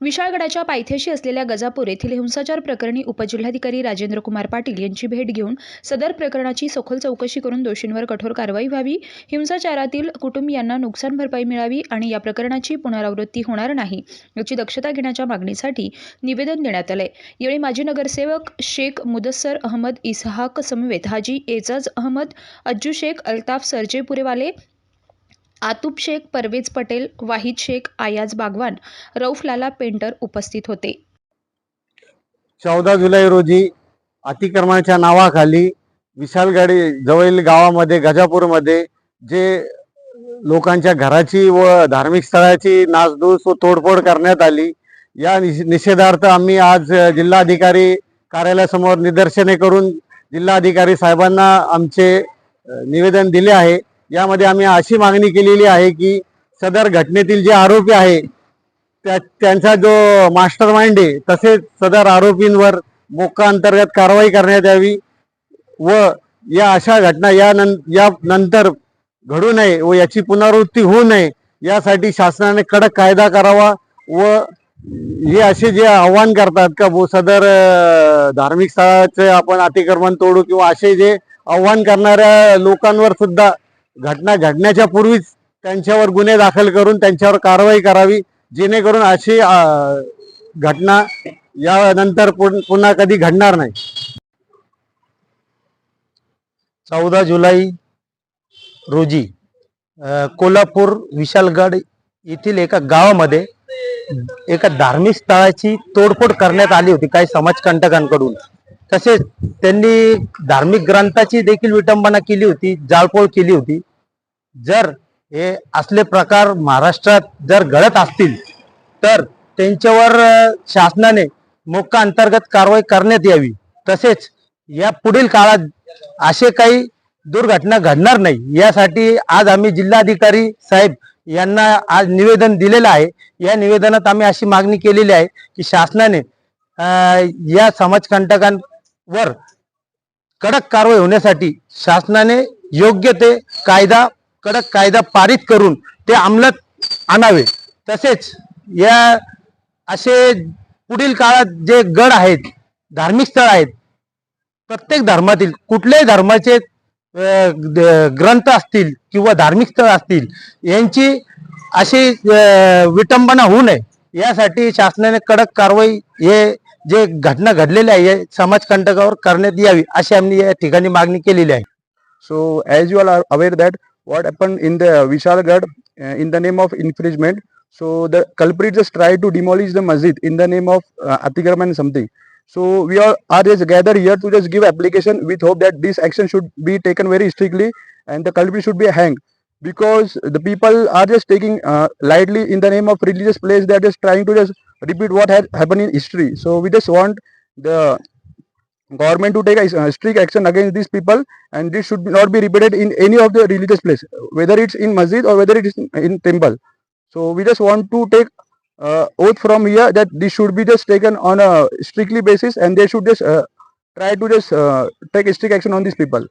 विशाळगडाच्या पायथ्याशी असलेल्या गजापूर येथील हिंसाचार प्रकरणी उपजिल्हाधिकारी राजेंद्र कुमार पाटील यांची भेट घेऊन सदर प्रकरणाची सखोल चौकशी करून दोषींवर कठोर कारवाई व्हावी हिंसाचारातील कुटुंबियांना नुकसान भरपाई मिळावी आणि या प्रकरणाची पुनरावृत्ती होणार नाही याची दक्षता घेण्याच्या मागणीसाठी निवेदन देण्यात आलंय. यावेळी माजी नगरसेवक शेख मुदस्सर अहमद इसहाक समवेत हाजी एजाज अहमद अज्जू शेख अल्ताफ सरजेपुरेवाले आतुब शेख परवेज पटेल वाहिद शेख आयाज बागवान रौफ लाला पेंटर उपस्थित होते. चौदा जुलै रोजी अतिक्रमणाच्या नावाखाली विशालगडी जवळील गावामध्ये गजापूरमध्ये जे लोकांच्या घराची व धार्मिक स्थळाची नासधूस व तोडफोड करण्यात आली. या निषेधार्थ आम्ही आज जिल्हाधिकारी कार्यालयासमोर निदर्शने करून जिल्हाधिकारी साहेबांना आमचे निवेदन दिले आहे. यामध्ये आम्ही अशी मागणी केलेली आहे की सदर घटनेतील जे आरोपी आहे त्या त्यांचा जो मास्टर माइंड आहे तसेच सदर आरोपींवर मोका अंतर्गत कारवाई करण्यात यावी व या अशा घटना या नं या नंतर घडू नये व याची पुनरावृत्ती होऊ नये यासाठी शासनाने कडक कायदा करावा व हे असे जे आव्हान करतात का बो सदर धार्मिक स्थळाचे आपण अतिक्रमण तोडू किंवा असे जे आव्हान करणाऱ्या लोकांवर सुद्धा घटना घडण्याच्या पूर्वीच त्यांच्यावर गुन्हे दाखल करून त्यांच्यावर कारवाई करावी जेणेकरून अशी घटना यानंतर पुन्हा कधी घडणार नाही. चौदा जुलै रोजी कोल्हापूर विशालगड येथील एका गावामध्ये एका धार्मिक स्थळाची तोडफोड करण्यात आली होती काही समाजकंटकांकडून. तसेच त्यांनी धार्मिक ग्रंथाची देखील विटंबना केली होती जाळपोळ केली होती. जर हे असले प्रकार महाराष्ट्रात जर घडत असतील तर त्यांच्यावर शासनाने मोक्का अंतर्गत कारवाई करण्यात यावी. तसेच या पुढील काळात असे काही दुर्घटना घडणार नाही. यासाठी आज आम्ही जिल्हाधिकारी साहेब यांना आज निवेदन दिलेलं आहे. या निवेदनात आम्ही अशी मागणी केलेली आहे की शासनाने या समाजकंटकांवर कडक कारवाई होण्यासाठी शासनाने योग्य ते कायदा कडक कायदा पारित करून ते अंमलात आणावे. तसेच या असे पुढील काळात जे गड आहेत धार्मिक स्थळ आहेत प्रत्येक धर्मातील कुठल्याही धर्माचे ग्रंथ असतील किंवा धार्मिक स्थळ असतील यांची अशी विटंबना होऊ नये. यासाठी शासनाने कडक कारवाई हे जे घटना घडलेल्या आहे हे समाजकंटकावर करण्यात यावी अशी आम्ही या ठिकाणी मागणी केलेली आहे. So as you are aware that what happened in the Vishalgarh uh, in the name of infringement, so the culprit just tried to demolish the masjid in the name of uh, Atikraman something. So we all are just gathered here to just give application with hope that this action should be taken very strictly and the culprit should be hanged because the people are just taking uh, lightly in the name of religious place. They are just trying to just repeat what had happened in history. So we just want the government to take a uh, strict action against these people and this should not be repeated in any of the religious place whether it's in masjid or whether it is in, temple. So we just want to take uh, oath from here that this should be just taken on a strictly basis and they should just uh, try to just uh, take strict action on these people